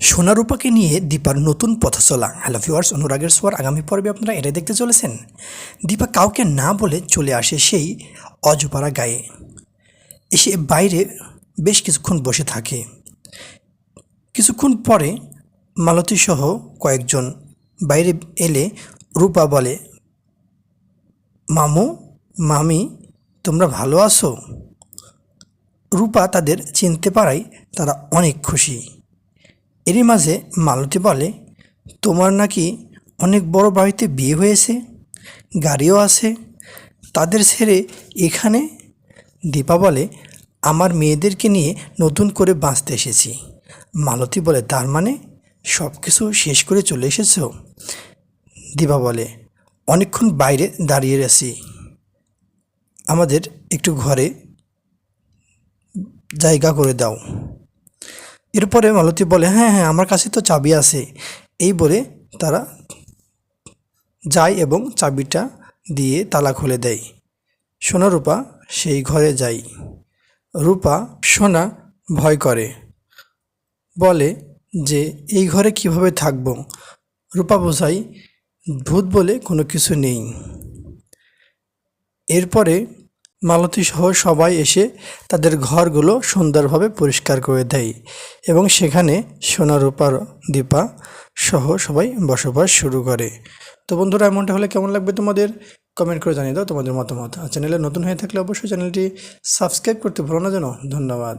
সোনারূপাকে নিয়ে দীপার নতুন পথ চলা হ্যালো ভিউয়ার্স অনুরাগের সোয়ার আগামী পর্বে আপনারা এটাই দেখতে চলেছেন। দীপা কাউকে না বলে চলে আসে সেই অজপাড়া গায়ে। এসে বাইরে বেশ কিছুক্ষণ বসে থাকে। কিছুক্ষণ পরে মালতী সহ কয়েকজন বাইরে এলে রূপা বলে, মামু, মামি, তোমরা ভালো আছো? রূপা তাদের চিনতে পারায় তারা অনেক খুশি। এরই মাঝে মালতী বলে, তোমার নাকি অনেক বড় বাড়িতে বিয়ে হয়েছে, গাড়িও আছে, তাদের ছেড়ে এখানে? দীপা বলে, আমার মেয়েদেরকে নিয়ে নতুন করে বাঁচতে এসেছি। মালতী বলে, তার মানে সব কিছু শেষ করে চলে এসেছ? দীপা বলে, অনেকক্ষণ বাইরে দাঁড়িয়ে আছি। আমাদের একটু ঘরে জায়গা করে দাও। এরপরে মালতী বলে হ্যাঁ হ্যাঁ আমার কাছে তো চাবি আছে। এই বলে তারা যায় এবং চাবিটা দিয়ে তালা খুলে দেয়। সোনা রূপা সেই ঘরে যায়। রূপা সোনা ভয় করে। বলে যে, এই ঘরে কীভাবে থাকব? রূপা বোঝাই ভূত বলে কোনো কিছু নেই। এরপরে মালতী সহ সবাই এসে তাদের ঘরগুলো সুন্দরভাবে পরিষ্কার করে দেয় এবং সেখানে সোনা রূপার দীপা সহ সবাই বসবাস শুরু করে। তো বন্ধুরা, এমনটা হলে কেমন লাগবে তোমাদের? কমেন্ট করে জানিয়ে দাও তোমাদের মতামত। চ্যানেলে নতুন হয়ে থাকলে অবশ্যই চ্যানেলটি সাবস্ক্রাইব করতে ভুলো না যেন। ধন্যবাদ।